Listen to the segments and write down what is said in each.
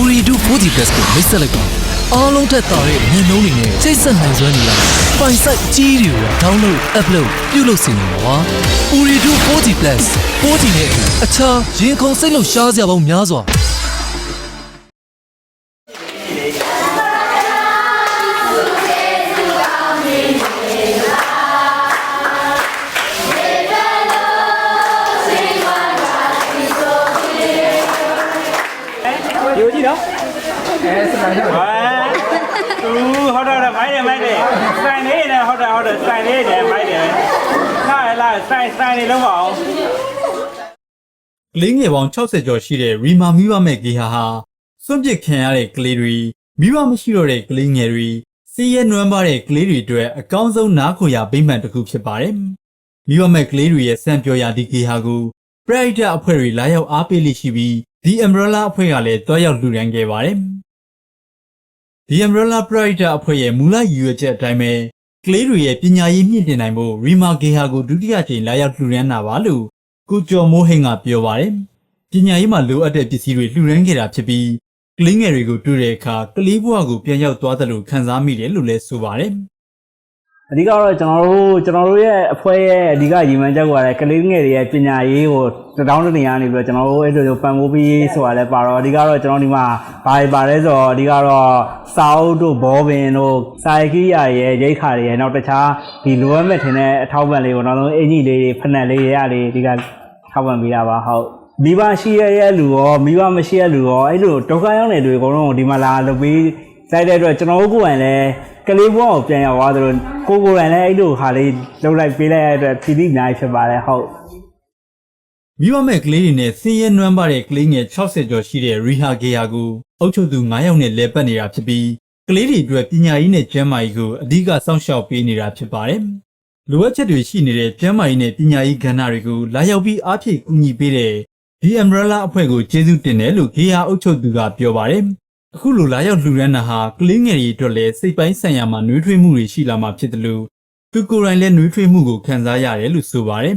Uridu 4G Plus ကိုမိတ်ဆက်လိုက်ပါအားလုံးထက်သာတဲ့ညနှုံးတွေနဲ့ချိတ်ဆက်နိုင်စွမ်းနေရပိုင်ဆိုင်ကြီးတွေကို download upload ပြုလုပ်နေမှာပါ Uridu 4G Plus 4G နဲ့အခြားရင်ခုန်စိတ်လုံရှားစရာပေါင်းများစွာ ယူကြည့်နော်အဲစနိုင်တော့ဟဲသူဟုတ်တယ်မိုက်တယ်မိုက်တယ်စိုင်နေတယ်ဟုတ်တယ်ဟုတ်တယ်စိုင်နေတယ်မိုက်တယ်လာလာစိုင်စိုင်နေလုံးမအောင်ကလေးငယ်ပေါင်း60ကျော်ရှိတဲ့ရီမာမိဘမဲ့ဂေဟာဟာစွန့်ပစ်ခံရတဲ့ကလေးတွေမိဘမရှိတော့တဲ့ကလေးငယ်တွေစီးရဲနွမ်းပါတဲ့ကလေးတွေအတွက်အကောင်းဆုံးနားခိုရာဗိမ္မာန်တစ်ခုဖြစ်ပါတယ်။မိဘမဲ့ကလေးတွေရဲ့စံပြောရာဒီဂေဟာကိုပရိုက်တာအဖွဲ့တွေလာရောက်အားပေးလိရှိပြီး ဒီ umbrella အဖွဲ့ကလည်းတွားရောက်လှူဒန်းခဲ့ပါတယ်။ဒီ umbrella ပရိုက်တာအဖွဲ့ရဲ့မူလရည်ရွယ်ချက်အတိုင်းပဲကလေးတွေရဲ့ပညာရေးမြင့်တင်နိုင်ဖို့ရီမာဂေဟာကိုဒုတိယကြိမ်လာရောက်လှူဒန်းတာပါလို့ကိုကျော်မိုးဟိန်ကပြောပါတယ်။ပညာရေးမှာလိုအပ်တဲ့ပစ္စည်းတွေလှူဒန်းခဲ့တာဖြစ်ပြီးကလေးငယ်တွေကိုတွေ့တဲ့အခါကလေးဘဝကိုပြန်ရောက်သွားတယ်လို့ခံစားမိတယ်လို့လည်းဆိုပါတယ် အဓိကတော့ကျွန်တော်တို့ကျွန်တော်တို့ရဲ့အဖွဲ့ရဲ့အဓိကရည်မှန်းချက်ကလည်းကလေးငယ်တွေရဲ့ပညာရေးကိုတတောင်းတနေရနေပြီးတော့ကျွန်တော်တို့အဲ့လိုပံ့ပိုးပြီးဆိုတာလည်းပါတော့အဓိကတော့ကျွန်တော်ဒီမှာဘာတွေပါလဲဆိုတော့အဓိကတော့စာအုပ်တို့ဘောပင်တို့စာရေးကိရိယာရဲ့ရိတ်ခါတွေရဲ့နောက်တခြားဒီလိုအပ်မဲ့ထင်တဲ့အထောက်ပံ့လေးကိုနောက်ဆုံးအင်ကြီးလေးတွေဖက်နက်လေးတွေရလေးဒီကထောက်ပံ့ပေးတာပါဟုတ်မိဘရှိရရဲ့လူရောမိဘမရှိရလူရောအဲ့လိုဒုက္ခရောက်နေတွေအကုန်လုံးကိုဒီမှာလာလုပ်ပြီး လိုက်တဲ့အတွက်ကျွန်တော်တို့ကိုယ်တိုင်လည်းကလေးဘဝကိုပြန်ရောက်သွားသလိုကိုကိုယ်တိုင်လည်းအဲ့လိုဟာလေးလုပ်လိုက်ပေးလိုက်ရတဲ့အတွက်ဖြီးပြီးနိုင်ဖြစ်ပါတယ်ဟုတ်။မိဘမဲ့ကလေးတွေနဲ့ဆင်းရဲနွမ်းပါတဲ့ကလေးငယ်60ကျော်ရှိတဲ့ရီဟာဂေယာကိုအုပ်ချုပ်သူ9ယောက်နဲ့လဲပတ်နေတာဖြစ်ပြီးကလေးတွေအတွက်ပညာရေးနဲ့ကျန်းမာရေးကိုအဓိကစောင့်ရှောက်ပေးနေတာဖြစ်ပါတယ်။လိုအပ်ချက်တွေရှိနေတဲ့ကျန်းမာရေးနဲ့ပညာရေးကဏ္ဍတွေကိုလာရောက်ပြီးအားဖြည့်ကူညီပေးတဲ့ဒီ umbrella အဖွဲ့ကိုကျေးဇူးတင်တယ်လို့ဂေယာအုပ်ချုပ်သူကပြောပါတယ်။ အခုလိုလာရောက်လှူဒန်းတာဟာကလေးငယ်တွေအတွက်လည်းစိတ်ပိုင်းဆိုင်ရာမှာနှွေးထွေးမှုတွေရှိလာမှာဖြစ်တယ်လို့သူကိုယ်တိုင်လည်းနှွေးထွေးမှုကိုခံစားရတယ်လို့ဆိုပါတယ်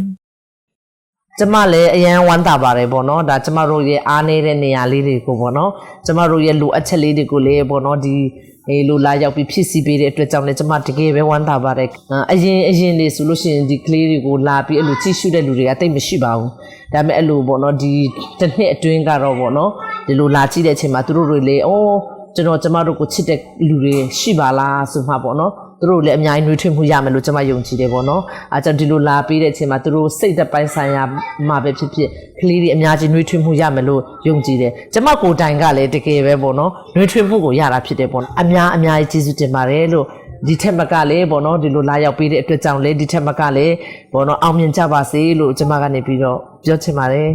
ကျမလည်းအရန်ဝမ်းသာပါတယ်ပေါ့နော်ဒါကျမတို့ရဲ့အားနေတဲ့နေရာလေးတွေကိုပေါ့နော်ကျမတို့ရဲ့လိုအပ်ချက်လေးတွေကိုလည်းပေါ့နော်ဒီအေးလိုလာရောက်ပြီးဖြစ်စီပေးတဲ့အတွက်ကြောင့်လည်းကျမတကယ်ပဲဝမ်းသာပါတယ်အာအရင်အရင်လေးဆိုလို့ရှိရင်ဒီကလေးတွေကိုလာပြီးအဲ့လိုကြည့်ရှုတဲ့လူတွေကတိတ်မရှိပါဘူးဒါပေမဲ့အဲ့လိုပေါ့နော်ဒီတစ်နှစ်အတွင်းကတော့ပေါ့နော် ဒီလိုလာကြည့်တဲ့အချိန်မှာသူတို့တွေလေအော်ကျွန်တော်ကျမတို့ကိုချစ်တဲ့လူတွေရှိပါလားဆိုမှပေါ့နော်သူတို့လည်းအများကြီးနှွေးထွေးမှုရမယ်လို့ကျွန်မယုံကြည်တယ်ပေါ့နော်အားကြောင့်ဒီလိုလာပေးတဲ့အချိန်မှာသူတို့စိတ်သက်ပိုင်းဆိုင်ရာမှာပဲဖြစ်ဖြစ်ကလေးတွေအများကြီးနှွေးထွေးမှုရမယ်လို့ယုံကြည်တယ်ကျွန်မကိုယ်တိုင်ကလည်းတကယ်ပဲပေါ့နော်နှွေးထွေးမှုကိုရတာဖြစ်တယ်ပေါ့နော်အများအများကြီးကျေးဇူးတင်ပါတယ်လို့ဒီထက်မကလည်းပေါ့နော်ဒီလိုလာရောက်ပေးတဲ့အတွက်ကြောင့်လည်းဒီထက်မကလည်းပေါ့နော်အောင်မြင်ကြပါစေလို့ကျွန်မကနေပြီးတော့ပြောချင်ပါတယ်